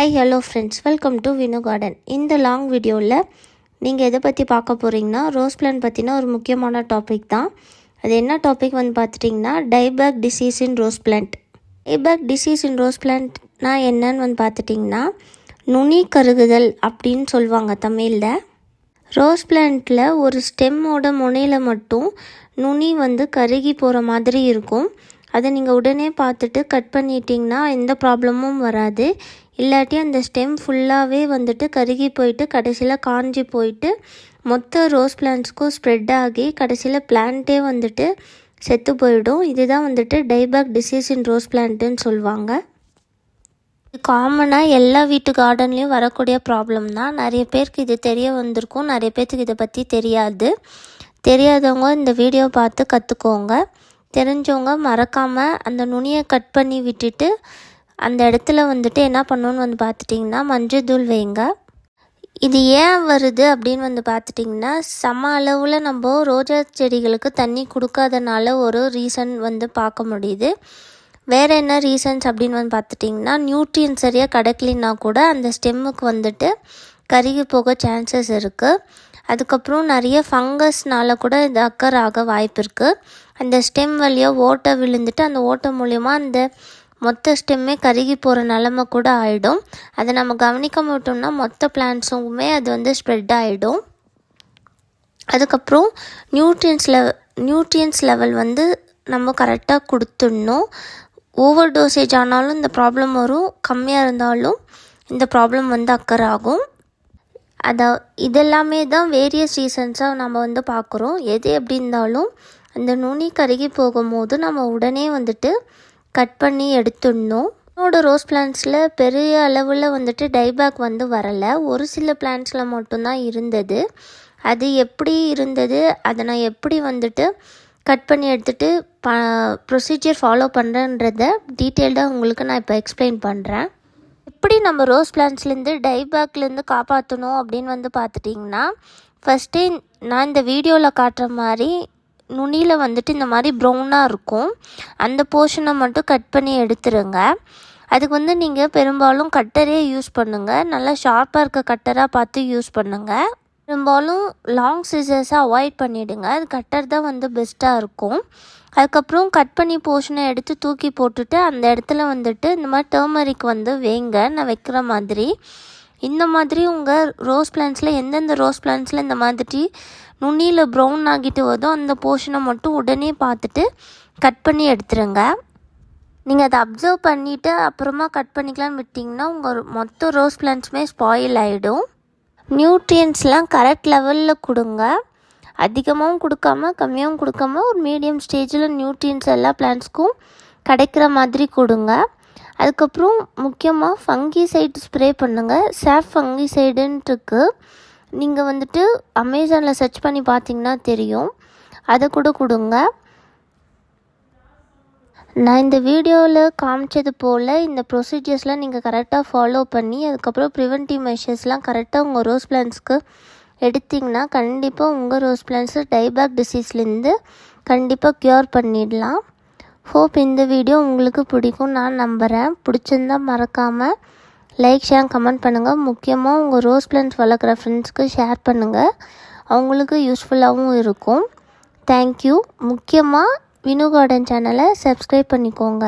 Hi hello friends welcome to Vinu garden இந்த long வீடியோவில் நீங்கள் எதை பற்றி பார்க்க போகிறீங்கன்னா ரோஸ் பிளான் பற்றின ஒரு முக்கியமான டாபிக் தான். அது என்ன டாபிக் வந்து பார்த்துட்டிங்கன்னா dieback disease in rose plant dieback disease in rose பிளான்ட்னா என்னன்னு வந்து பார்த்துட்டிங்கன்னா நுனி கருகுதல் அப்படின்னு சொல்லுவாங்க தமிழில். ரோஸ் பிளான்ட்டில் ஒரு ஸ்டெம்மோட முனையில் மட்டும் நுனி வந்து கருகி போகிற மாதிரி இருக்கும். அதை நீங்கள் உடனே பார்த்துட்டு கட் பண்ணிட்டீங்கன்னா எந்த ப்ராப்ளமும் வராது. இல்லாட்டி அந்த ஸ்டெம் ஃபுல்லாகவே வந்துட்டு கருகி போயிட்டு கடைசியில் காஞ்சி போயிட்டு மொத்த ரோஸ் பிளான்ட்ஸ்க்கும் ஸ்ப்ரெட் ஆகி கடைசியில் பிளான்ட்டே வந்துட்டு செத்து போயிடும். இதுதான் வந்துட்டு டைபேக் டிசீஸ் இன் ரோஸ் பிளான்ட்டுன்னு சொல்லுவாங்க. காமனாக எல்லா வீட்டு கார்டன்லேயும் வரக்கூடிய ப்ராப்ளம் தான். நிறைய பேருக்கு இது தெரிய வந்திருக்கும். நிறைய பேர்த்துக்கு இதை பற்றி தெரியாது. தெரியாதவங்க இந்த வீடியோ பார்த்து கற்றுக்கோங்க தெரிஞ்சவங்க மறக்காமல் அந்த நுனியை கட் பண்ணி விட்டுட்டு அந்த இடத்துல வந்துட்டு என்ன பண்ணணும்னு வந்து பார்த்துட்டிங்கன்னா மஞ்சள் தூள் வைங்க. இது ஏன் வருது அப்படின்னு வந்து பார்த்துட்டிங்கன்னா சம அளவில் நம்ம ரோஜா செடிகளுக்கு தண்ணி கொடுக்காதனால ஒரு ரீசன் வந்து பார்க்க முடியுது. வேறு என்ன ரீசன்ஸ் அப்படின்னு வந்து பார்த்துட்டிங்கன்னா நியூட்ரியன் சரியாக கிடைக்கலனா கூட அந்த ஸ்டெம்முக்கு வந்துட்டு கருகி போக சான்சஸ் இருக்குது அதுக்கப்புறம் நிறைய ஃபங்கஸ்னால கூட இது அக்கர் ஆக வாய்ப்பு இருக்குது அந்த ஸ்டெம் வழியாக ஓட்டை விழுந்துட்டு அந்த ஓட்டை மூலயமா அந்த மொத்த ஸ்டெம்மே கருகி போகிற நிலமை கூட ஆகிடும் அதை நம்ம கவனிக்க மாட்டோம்னா மொத்த பிளான்ட்ஸுமே அது வந்து ஸ்ப்ரெட் ஆகிடும் அதுக்கப்புறம் நியூட்ரியன்ஸ் லெவ நியூட்ரியன்ஸ் லெவல் வந்து நம்ம கரெக்டாக கொடுத்துடணும். ஓவர் டோசேஜ் ஆனாலும் இந்த ப்ராப்ளம் வரும் கம்மியாக இருந்தாலும் இந்த ப்ராப்ளம் வந்து அக்கர் ஆகும். அதை இதெல்லாமே தான் வேரியஸ் ரீசன்ஸாக நம்ம வந்து பார்க்குறோம். எது எப்படி இருந்தாலும் அந்த நுனி கருகி போகும்போது நம்ம உடனே வந்துட்டு கட் பண்ணி எடுத்துடணும். என்னோடய ரோஸ் பிளான்ஸில் பெரிய அளவில் வந்துட்டு டைபேக் வந்து வரலை. ஒரு சில பிளான்ஸில் மட்டும்தான் இருந்தது. அது எப்படி இருந்தது? அதை நான் எப்படி வந்துட்டு கட் பண்ணி எடுத்துகிட்டு ப ப்ரொசீஜர் ஃபாலோ பண்ணுறேன்றத டீட்டெயில்டாக உங்களுக்கு நான் இப்போ எக்ஸ்பிளைன் பண்ணுறேன் எப்படி நம்ம ரோஸ் பிளான்ஸ்லேருந்து டைபேக்லேருந்து காப்பாற்றணும் அப்படின்னு வந்து பார்த்துட்டிங்கன்னா ஃபஸ்ட்டு நான் இந்த வீடியோவில் காட்டுற மாதிரி நுனியில் வந்துட்டு இந்த மாதிரி ப்ரௌனாக இருக்கும். அந்த போர்ஷனை மட்டும் கட் பண்ணி எடுத்துருங்க. அதுக்கு வந்து நீங்கள் பெரும்பாலும் கட்டரே யூஸ் பண்ணுங்கள் நல்லா ஷார்ப்பாக இருக்க கட்டராக பார்த்து யூஸ் பண்ணுங்கள் பெரும்பாலும் லாங் சீசர்ஸை அவாய்ட் பண்ணிவிடுங்க அது கட்டர் தான் வந்து பெஸ்ட்டாக இருக்கும். அதுக்கப்புறம் கட் பண்ணி போர்ஷனை எடுத்து தூக்கி போட்டுட்டு அந்த இடத்துல வந்துட்டு இந்த மாதிரி டர்மரிக் வந்து வேங்க. நான் வைக்கிற மாதிரி. இந்த மாதிரி உங்கள் ரோஸ் பிளான்ஸில் எந்தெந்த ரோஸ் பிளான்ஸில் இந்த மாதிரி நுனியில் ப்ரௌன் ஆகிட்டு வருதோ அந்த போர்ஷனை மட்டும் உடனே பார்த்துட்டு கட் பண்ணி எடுத்துருங்க. நீங்கள் அதை அப்சர்வ் பண்ணிவிட்டு அப்புறமா கட் பண்ணிக்கலாம்னு விட்டிங்கன்னா உங்கள் மொத்த ரோஸ் பிளான்ஸுமே ஸ்பாயில் ஆகிடும் நியூட்ரியன்ஸ்லாம் கரெக்ட் லெவலில் கொடுங்க. அதிகமாகவும் கொடுக்காம கம்மியாகவும் கொடுக்காம ஒரு மீடியம் ஸ்டேஜில் நியூட்ரியன்ஸ் எல்லா பிளான்ஸ்க்கும் கிடைக்கிற மாதிரி கொடுங்க. அதுக்கப்புறம் முக்கியமாக ஃபங்கி சைடு ஸ்ப்ரே பண்ணுங்கள் சேஃப் ஃபங்கி சைடுன்ட்டு இருக்குது நீங்கள் வந்துட்டு அமேசானில் சர்ச் பண்ணி பார்த்தீங்கன்னா தெரியும். அதை கூட கொடுங்க. நான் இந்த வீடியோவில் காமிச்சது போல் இந்த ப்ரொசீஜர்ஸ்லாம் நீங்கள் கரெக்டாக ஃபாலோ பண்ணி அதுக்கப்புறம் ப்ரிவென்டிவ் மெஷர்ஸ்லாம் கரெக்டாக உங்கள் ரோஸ் பிளான்ஸ்க்கு எடுத்திங்கன்னா கண்டிப்பாக உங்கள் ரோஸ் பிளான்ஸு டைபேக் டிசீஸ்லேருந்து கண்டிப்பாக க்யூர் பண்ணிடலாம். ஹோப் இந்த வீடியோ உங்களுக்கு பிடிக்கும். நான் நம்புகிறேன் பிடிச்சிருந்தால் மறக்காமல் லைக் ஷேர் கமெண்ட் பண்ணுங்கள் முக்கியமாக உங்கள் ரோஸ் பிளான்ஸ் வளர்க்குற ஃப்ரெண்ட்ஸ்க்கு ஷேர் பண்ணுங்கள் அவங்களுக்கு யூஸ்ஃபுல்லாகவும் இருக்கும். தேங்க்யூ முக்கியமாக வினு கார்டன் சேனலை சப்ஸ்கிரைப் பண்ணிக்கோங்க.